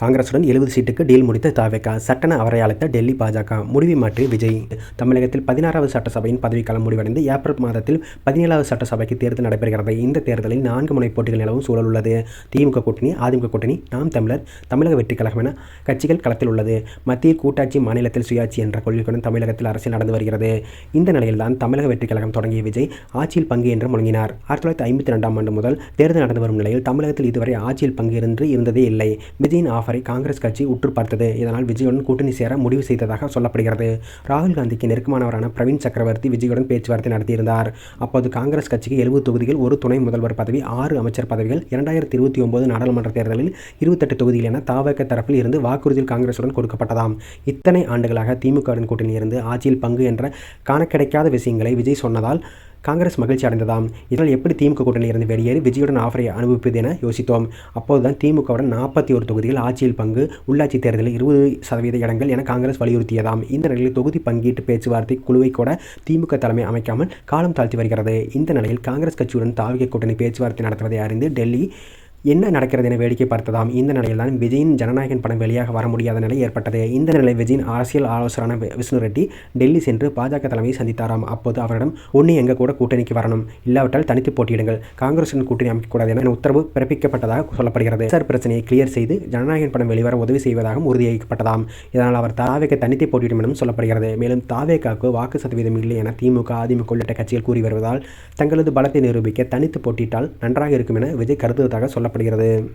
காங்கிரசுடன் எழுபது சீட்டுக்கு டீல் முடித்த தாவேகா சட்டன அவரை அழைத்த டெல்லி பாஜக. முடிவை மாற்றி விஜய். தமிழகத்தில் பதினாறாவது சட்டசபையின் பதவிக்காலம் முடிவடைந்து ஏப்ரல் மாதத்தில் பதினேழாவது சட்டசபைக்கு தேர்தல் நடைபெறுகிறது. இந்த தேர்தலில் நான்கு முனை போட்டிகள் நிலவும் சூழல் உள்ளது. திமுக கூட்டணி அதிமுக கூட்டணி நாம் தமிழர் தமிழக வெற்றி கழகம் என கட்சிகள் களத்தில் உள்ளது. மத்திய கூட்டாட்சி மாநிலத்தில் சுயாட்சி என்ற கொள்கையுடன் தமிழகத்தில் அரசியல் நடந்து வருகிறது. இந்த நிலையில்தான் தமிழக வெற்றி கழகம் தொடங்கிய விஜய் ஆட்சியில் பங்கு என்று முழங்கினார். ஆயிரத்தி தொள்ளாயிரத்தி ஐம்பத்தி ரெண்டாம் ஆண்டு முதல் தேர்தல் நடந்து வரும் நிலையில் தமிழகத்தில் இதுவரை ஆட்சியில் பங்கு என்று இருந்ததே இல்லை. விஜயின் ஆஃபரை காங்கிரஸ் கட்சி உற்று பார்த்தது இதனால் விஜயுடன் கூட்டணி சேர முடிவு செய்ததாக சொல்லப்படுகிறது. ராகுல் காந்திக்கு நெருக்கமானவரான பிரவீன் சக்கரவர்த்தி விஜயுடன் பேச்சுவார்த்தை நடத்தியிருந்தார். அப்போது காங்கிரஸ் கட்சிக்கு எழுபது தொகுதிகள் ஒரு துணை முதல்வர் பதவி ஆறு அமைச்சர் பதவிகள் இரண்டாயிரத்தி இருபத்தி ஒன்பது நாடாளுமன்ற தேர்தலில் இருபத்தெட்டு தொகுதிகள் என தாவக தரப்பில் இருந்து வாக்குறுதியில் காங்கிரசுடன் கொடுக்கப்பட்டதாம். இத்தனை ஆண்டுகளாக திமுகவுடன் கூட்டணி இருந்து ஆட்சியில் பங்கு என்ற காண கிடைக்காத விஷயங்களை விஜய் சொன்னதால் காங்கிரஸ் மகிழ்ச்சி அடைந்ததாம். இதனால் எப்படி திமுக கூட்டணியில் இருந்து வெளியேறி விஜயுடன் ஆஃபரை அனுபவிப்பது என யோசித்தோம். அப்போதுதான் திமுகவுடன் நாற்பத்தி ஒரு தொகுதிகள் ஆட்சியில் பங்கு உள்ளாட்சி தேர்தலில் இருபது சதவீத இடங்கள் என காங்கிரஸ் வலியுறுத்தியதாம். இந்த நிலையில் தொகுதி பங்கீட்டு பேச்சுவார்த்தை குழுவை கூட திமுக தலைமை அமைக்காமல் காலம் தாழ்த்தி வருகிறது. இந்த நிலையில் காங்கிரஸ் கட்சியுடன் தாவிக கூட்டணி பேச்சுவார்த்தை நடத்துவதை அறிந்து டெல்லி என்ன நடக்கிறது என வேடிக்கை பார்த்ததாம். இந்த நிலையில் தான் விஜயின் ஜனநாயகன் படம் வெளியாக வர முடியாத நிலை ஏற்பட்டது. இந்த நிலை விஜயின் அரசியல் ஆலோசகரான விஷ்ணு ரெட்டி டெல்லி சென்று பாஜக தலைமையை சந்தித்தாராம். அப்போது அவரிடம் ஒன்று எங்க கூட கூட்டணிக்கு வரணும். இல்லாவிட்டால் தனித்து போட்டியிடுங்கள். காங்கிரசுடன் கூட்டணி அமைக்கக்கூடாது என உத்தரவு பிறப்பிக்கப்பட்டதாக சொல்லப்படுகிறது. சார் பிரச்சனையை கிளியர் செய்து ஜனநாயகன் படம் வெளிவர உதவி செய்வதாகவும் உறுதியளிக்கப்பட்டதாம். இதனால் அவர் தாவேக தனித்து போட்டியிடும் எனவும் சொல்லப்படுகிறது. மேலும் தாவேக்காவுக்கு வாக்கு சதவீதம் இல்லை என திமுக அதிமுக உள்ளிட்ட கட்சிகள் கூறி வருவதால் தங்களது பலத்தை நிரூபிக்க தனித்து போட்டியிட்டால் நன்றாக இருக்கும் என விஜய் கருதுவதாக சொல்லப்படுகிறது peligro de,